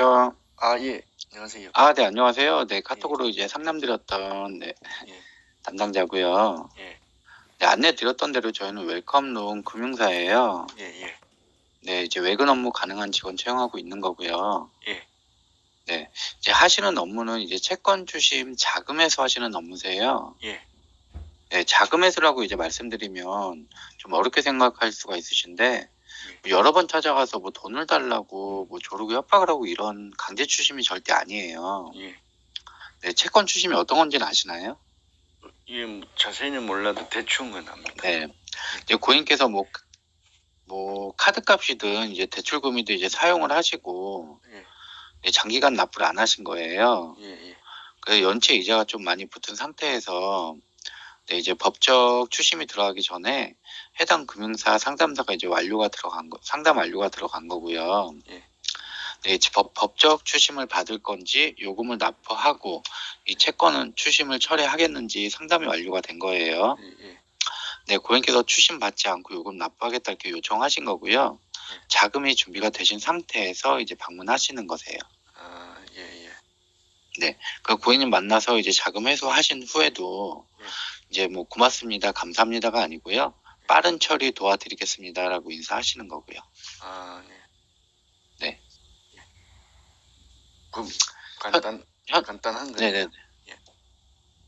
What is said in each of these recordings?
여- 아, 예. 안녕하세요. 아, 네, 안녕하세요. 네, 카톡으로 이제 상담드렸던 네, 예. 담당자고요. 예. 네, 안내 드렸던 대로 저희는 웰컴론 금융사예요. 예, 예. 네, 이제 외근 업무 가능한 직원 채용하고 있는 거고요. 예. 네, 이제 하시는 업무는 이제 채권 주심 자금에서 하시는 업무세요. 예. 네, 자금에서라고 이제 말씀드리면 좀 어렵게 생각할 수가 있으신데 뭐 여러 번 찾아가서 뭐 돈을 달라고 뭐 조르고 협박을 하고 이런 강제 추심이 절대 아니에요. 예. 네, 채권 추심이 어떤 건지는 아시나요? 예, 뭐 자세히는 몰라도 대충은 압니다. 네. 이제 고객님께서 뭐, 뭐, 카드 값이든 이제 대출금이든 이제 사용을 하시고, 예. 네, 장기간 납부를 안 하신 거예요. 예, 예. 그래서 연체 이자가 좀 많이 붙은 상태에서, 네, 이제 법적 추심이 들어가기 전에 해당 금융사 상담사가 이제 완료가 들어간 거, 상담 완료가 들어간 거고요. 예. 네, 법, 법적 추심을 받을 건지 요금을 납부하고 이 채권은 추심을 철회하겠는지 상담이 완료가 된 거예요. 예, 예. 네, 고객님께서 추심 받지 않고 요금 납부하겠다 이렇게 요청하신 거고요. 네. 자금이 준비가 되신 상태에서 이제 방문하시는 거세요. 아, 예, 예. 그 고객님 만나서 이제 자금 회수하신 후에도 네. 이제 뭐 고맙습니다, 감사합니다가 아니고요. 빠른 처리 도와드리겠습니다라고 인사하시는 거고요. 아, 네. 네. 예. 그럼 간단 현- 간단한 거. 네네. 예.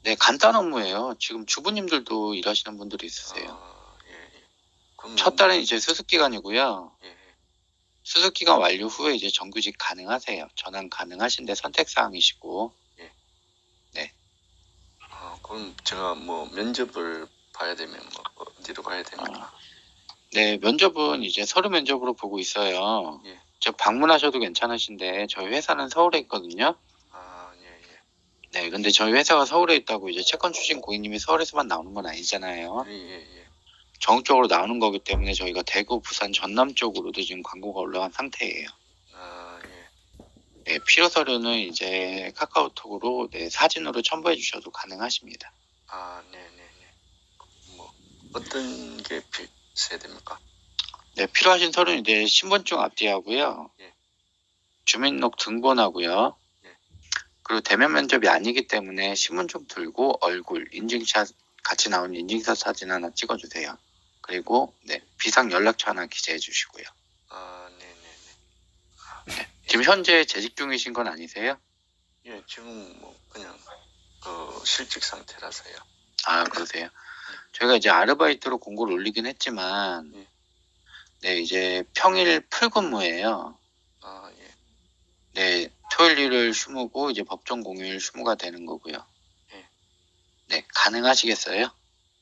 네, 간단 업무예요. 지금 주부님들도 일하시는 분들이 있으세요. 아, 예, 예. 첫 달은 이제 수습 기간이고요. 예, 예. 수습 기간 완료 후에 이제 정규직 가능하세요. 전환 가능하신데 선택 사항이시고. 아, 그럼 제가 뭐 면접을 봐야 되면 뭐 어디로 가야 됩니까? 네, 면접은 이제 서류 면접으로 보고 있어요. 예. 저 방문하셔도 괜찮으신데 저희 회사는 서울에 있거든요. 아, 예, 예. 네, 근데 저희 회사가 서울에 있다고 이제 채권 출신 고객님이 서울에서만 나오는 건 아니잖아요. 예, 예, 예. 전국적으로 나오는 거기 때문에 저희가 대구, 부산, 전남 쪽으로도 지금 광고가 올라간 상태예요. 네, 필요 서류는 이제 카카오톡으로 네, 사진으로 첨부해 주셔도 가능하십니다. 아, 네, 네, 네. 뭐 어떤 게 필요해야 됩니까? 네, 필요하신 서류는 이제 신분증 앞뒤하고요. 예. 주민록 등본하고요. 예. 그리고 대면 면접이 아니기 때문에 신분증 들고 얼굴, 인증샷 같이 나온 인증샷 사진 하나 찍어주세요. 그리고 네, 비상 연락처 하나 기재해 주시고요. 아, 네, 네, 네. 지금 현재 재직 중이신 건 아니세요? 예, 지금 뭐 그냥 그 실직 상태라서요. 아, 그러세요. 저희가 이제 아르바이트로 공고를 올리긴 했지만, 예. 네, 이제 평일 풀근무예요. 아, 예. 네, 토요일 일요일 휴무고 이제 법정 공휴일 휴무가 되는 거고요. 예. 네, 가능하시겠어요?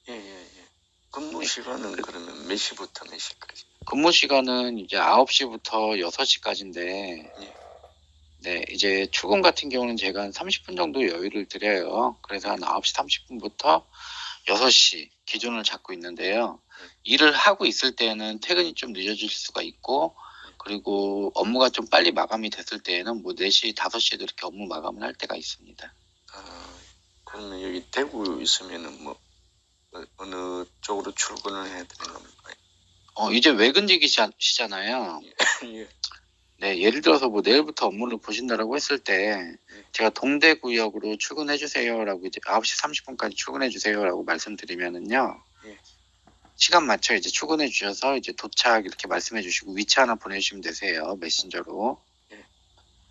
예, 예, 예. 근무 시간은 그러면 몇 시부터 몇 시까지? 근무 시간은 이제 9시부터 6시까지인데, 예. 네, 이제 출근 같은 경우는 제가 한 30분 정도 여유를 드려요. 그래서 한 9시 30분부터 6시 기준을 잡고 있는데요. 일을 하고 있을 때는 퇴근이 좀 늦어질 수가 있고, 그리고 업무가 좀 빨리 마감이 됐을 때에는 뭐 4시, 5시에도 이렇게 업무 마감을 할 때가 있습니다. 아, 그러면 여기 대구 있으면은 뭐 어- 어느 쪽으로 출근을 해야 되는 겁니까? 어, 이제 외근직이시잖아요. 예. 네, 예를 들어서 뭐 내일부터 업무를 보신다라고 했을 때 제가 동대 구역으로 출근해 주세요라고 이제 9시 30분까지 출근해 주세요라고 말씀드리면은요. 예. 시간 맞춰 이제 출근해 주셔서 이제 도착 이렇게 말씀해 주시고 위치 하나 보내주시면 되세요. 메신저로. 예.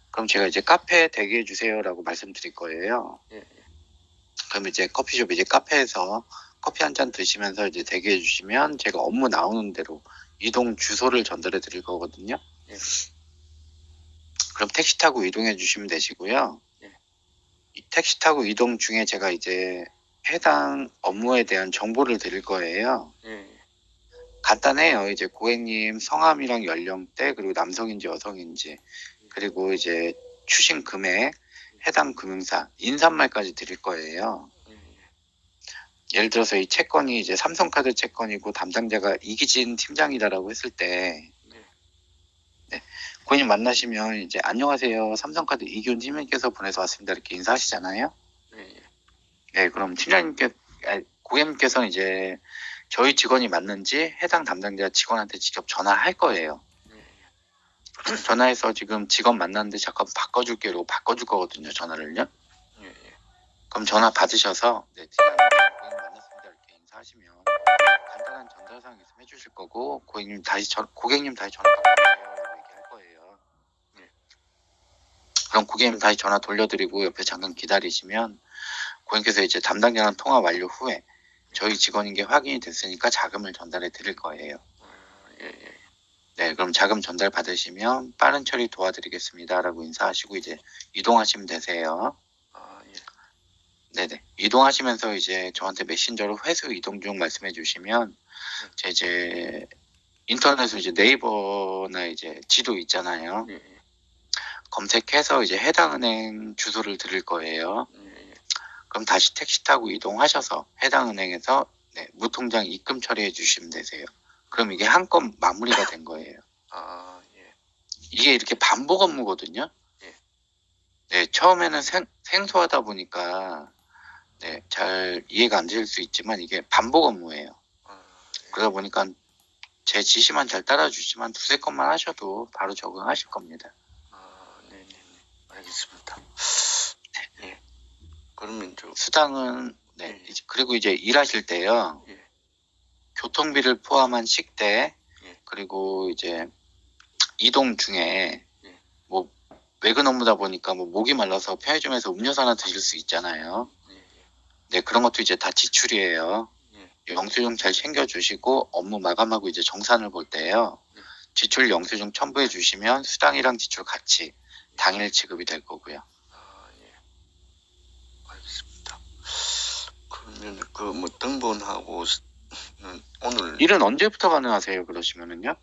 그럼 제가 이제 카페에 대기해 주세요라고 말씀드릴 거예요. 예, 예. 그럼 이제 커피숍 이제 카페에서 커피 한 잔 드시면서 이제 대기해 주시면 제가 업무 나오는 대로 이동 주소를 전달해 드릴 거거든요. 예. 그럼 택시 타고 이동해 주시면 되시고요. 예. 이 택시 타고 이동 중에 제가 이제 해당 업무에 대한 정보를 드릴 거예요. 예, 예. 간단해요. 이제 고객님 성함이랑 연령대 그리고 남성인지 여성인지 그리고 이제 추신 금액 해당 금융사 인사말까지 드릴 거예요. 예. 예를 들어서 이 채권이 이제 삼성카드 채권이고 담당자가 이기진 팀장이다라고 했을 때 네. 네, 고객님 만나시면 이제 안녕하세요 삼성카드 이기훈 팀장님께서 보내서 왔습니다 이렇게 인사하시잖아요. 예, 예. 네, 그럼 팀장님께 아니, 고객님께서는 이제 저희 직원이 맞는지 해당 담당자 직원한테 직접 전화할 거예요. 예, 예. 전화해서 지금 직원 만났는데 잠깐 바꿔줄게 이러고 바꿔줄 거거든요 전화를요. 그럼 전화 받으셔서 네지 사항 있으면 해주실 거고 고객님 다시 전 고객님 다시 전화 바꿔주세요라고 얘기할 거예요 네. 그럼 고객님 다시 전화 돌려드리고 옆에 잠깐 기다리시면 고객님께서 이제 담당자랑 통화 완료 후에 저희 직원인 게 확인이 됐으니까 자금을 전달해 드릴 거예요. 아, 예, 예. 네, 그럼 자금 전달 받으시면 빠른 처리 도와드리겠습니다라고 인사하시고 이제 이동하시면 되세요. 아, 예. 네네. 이동하시면서 이제 저한테 메신저로 회수 이동 중 말씀해 주시면 제 이제 인터넷으로 이제 네이버나 이제 지도 있잖아요. 예, 예. 검색해서 이제 해당 은행 주소를 드릴 거예요. 예, 예. 그럼 다시 택시 타고 이동하셔서 해당 은행에서 네, 무통장 입금 처리해 주시면 되세요. 그럼 이게 한 건 마무리가 된 거예요. 아, 예. 이게 이렇게 반복 업무거든요. 예. 네, 처음에는 생, 생소하다 보니까 네, 잘 이해가 안 될 수 있지만 이게 반복 업무예요. 그러다 보니까 제 지시만 잘 따라주시면 두세 건만 하셔도 바로 적응하실 겁니다. 아, 네, 네, 네. 알겠습니다. 예. 그러면 저 수당은 네, 예. 이제 그리고 이제 일하실 때요. 예. 교통비를 포함한 식대 예. 그리고 이제 이동 중에 예. 뭐 외근 업무다 보니까 뭐 목이 말라서 편의점에서 음료수 하나 드실 수 있잖아요. 예, 예. 네 그런 것도 이제 다 지출이에요. 예. 영수증 잘 챙겨주시고 업무 마감하고 이제 정산을 볼 때요. 네. 지출 영수증 첨부해 주시면 수당이랑 지출 같이 당일 지급이 될 거고요. 아, 예. 알겠습니다. 그러면 그 뭐 등본하고는 오늘 일은 언제부터 가능하세요? 그러시면은요.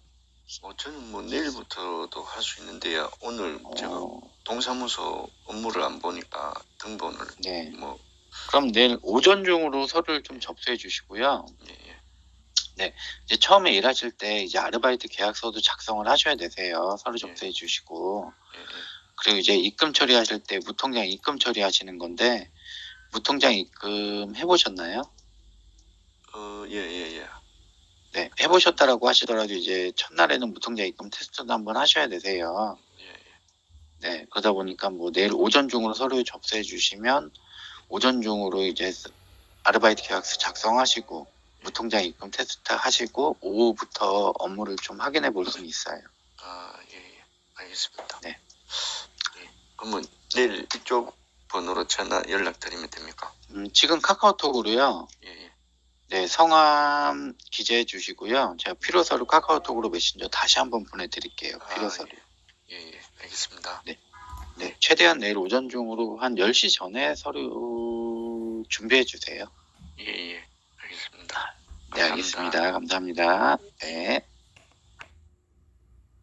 어, 저는 뭐 내일부터도 할 수 있는데요. 오늘 제가 어, 동사무소 업무를 안 보니까 등본을 네. 뭐 그럼 내일 오전 중으로 서류를 좀 접수해 주시고요. 예, 예. 이제 처음에 일하실 때 이제 아르바이트 계약서도 작성을 하셔야 되세요. 서류 접수해 주시고. 예, 예. 그리고 이제 입금 처리하실 때 무통장 입금 처리하시는 건데 무통장 입금 해보셨나요? 어, 예, 예, 예. 네, 해보셨다라고 하시더라도 이제 첫날에는 무통장 입금 테스트도 한번 하셔야 되세요. 예, 예. 네, 그러다 보니까 뭐 내일 오전 중으로 서류 접수해 주시면 오전 중으로 이제 아르바이트 계약서 작성하시고 무통장 입금 테스트 하시고 오후부터 업무를 좀 확인해 볼 수는 있어요. 아, 예, 예. 알겠습니다. 네. 예. 그러면 내일 이쪽 번호로 전화 연락드리면 됩니까? 음, 지금 카카오톡으로요. 예, 예. 네, 성함 기재해 주시고요. 제가 필요 서류 카카오톡으로 메신저 다시 한번 보내드릴게요. 필요 아, 서류. 예, 예. 알겠습니다. 네, 최대한 내일 오전 중으로 한 10시 전에 서류 준비해 주세요. 예, 예. 알겠습니다. 네, 알겠습니다. 감사합니다. 네.